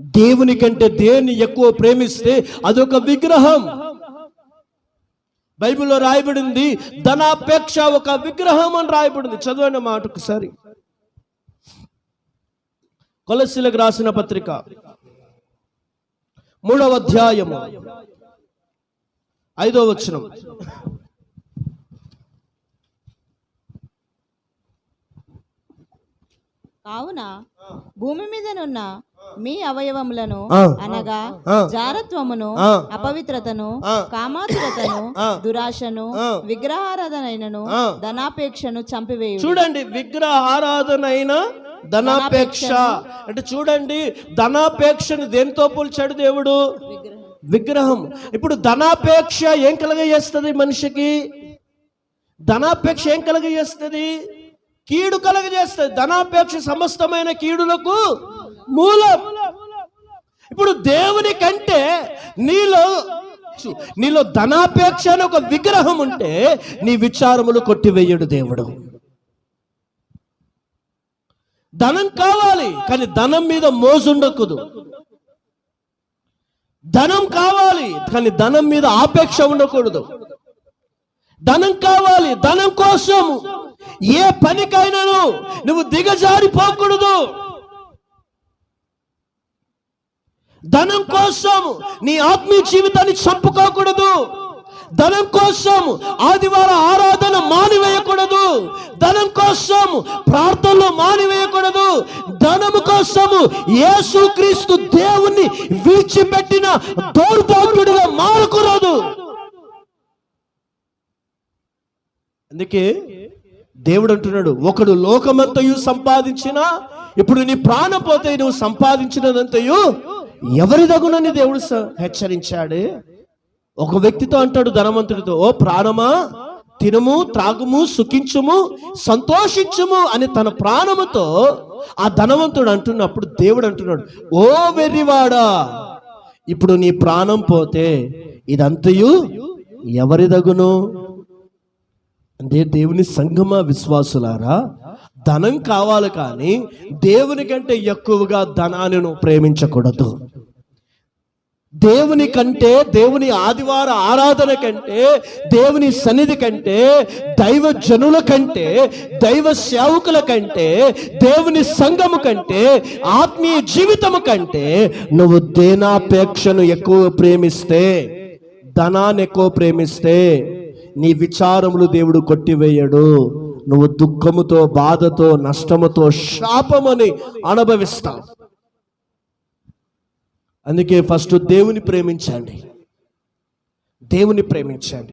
దేవుని కంటే దేన్ని ఎక్కువ ప్రేమిస్తే అదొక విగ్రహం. బైబిల్లో రాయబడింది ధనాపేక్ష ఒక విగ్రహం అని రాయబడింది. చదవండి మాట ఒకసారి. కొలసిలకు రాసిన పత్రిక మూడవ అధ్యాయము ఐదో వచనం. కావున భూమి మీదనున్న మీ అవయవములను. అనగా. జారత్వమును. అపవిత్రతను. కామాతురతను. దురాశను. విగ్రహారాధనైనను. ధనాపేక్షను చంపివేయు చూడండి విగ్రహ ఆరాధన అయిన ధనాపేక్ష అంటే చూడండి ధనాపేక్షను దేంతో పోల్చాడు దేవుడు విగ్రహం ఇప్పుడు ధనాపేక్ష ఏం కలగజేస్తుంది మనిషికి ధనాపేక్ష ఏం కలగజేస్తుంది కీడు కలగజేస్తుంది ధనాపేక్ష సమస్తమైన కీడులకు మూలం. ఇప్పుడు దేవుని కంటే నీలో నీలో ధనాపేక్ష అని ఒక విగ్రహం ఉంటే నీ విచారములు కొట్టివేయడు దేవుడు. ధనం కావాలి కానీ ధనం మీద మోజుండకూడదు. ధనం కావాలి కానీ ధనం మీద ఆపేక్ష ఉండకూడదు. ధనం కావాలి ధనం కోసం ఏ పనికైనాను నువ్వు దిగజారిపోకూడదు. ధనం కోసం నీ ఆత్మీయ జీవితాన్ని చంపుకోకూడదు. ధనం కోసం ఆదివారం ఆరాధన మానివేయకూడదు. ధనం కోసం ప్రార్థనలు మానివేయకూడదు. ధనము కోసము యేసుక్రీస్తు దేవుణ్ణి విడిచిపెట్టిన దౌర్భాగ్యుడిగా మారకూడదు. అందుకే దేవుడు అంటున్నాడు ఒకడు లోకమంతయు సంపాదించిన ఇప్పుడు నీ ప్రాణం పోతే నువ్వు సంపాదించినదంతయు ఎవరి దగునని దేవుడు స- ఒక వ్యక్తితో అంటాడు ధనవంతుడితో ఓ ప్రాణమా తినము త్రాగుము సుఖించుము సంతోషించుము అని తన ప్రాణముతో ఆ ధనవంతుడు అంటున్నప్పుడు దేవుడు అంటున్నాడు ఓ వెర్రివాడా ఇప్పుడు నీ ప్రాణం పోతే ఇదంతయు ఎవరి దగును అంటే దేవుని సంగమ విశ్వాసులారా ధనం కావాలి కానీ దేవుని కంటే ఎక్కువగా ధనాన్ని ప్రేమించకూడదు. దేవుని కంటే దేవుని ఆదివార ఆరాధన కంటే దేవుని సన్నిధి కంటే దైవ జనుల కంటే దైవ సేవకుల కంటే దేవుని సంఘము కంటే ఆత్మీయ జీవితము కంటే నువ్వు దేనాపేక్షను ఎక్కువ ప్రేమిస్తే ధనాన్ని ఎక్కువ ప్రేమిస్తే నీ విచారములు దేవుడు కొట్టివేయడు. నువ్వు దుఃఖముతో బాధతో నష్టముతో శాపమని అనుభవిస్తావు. అందుకే ఫస్ట్ దేవుని ప్రేమించండి. దేవుని ప్రేమించండి.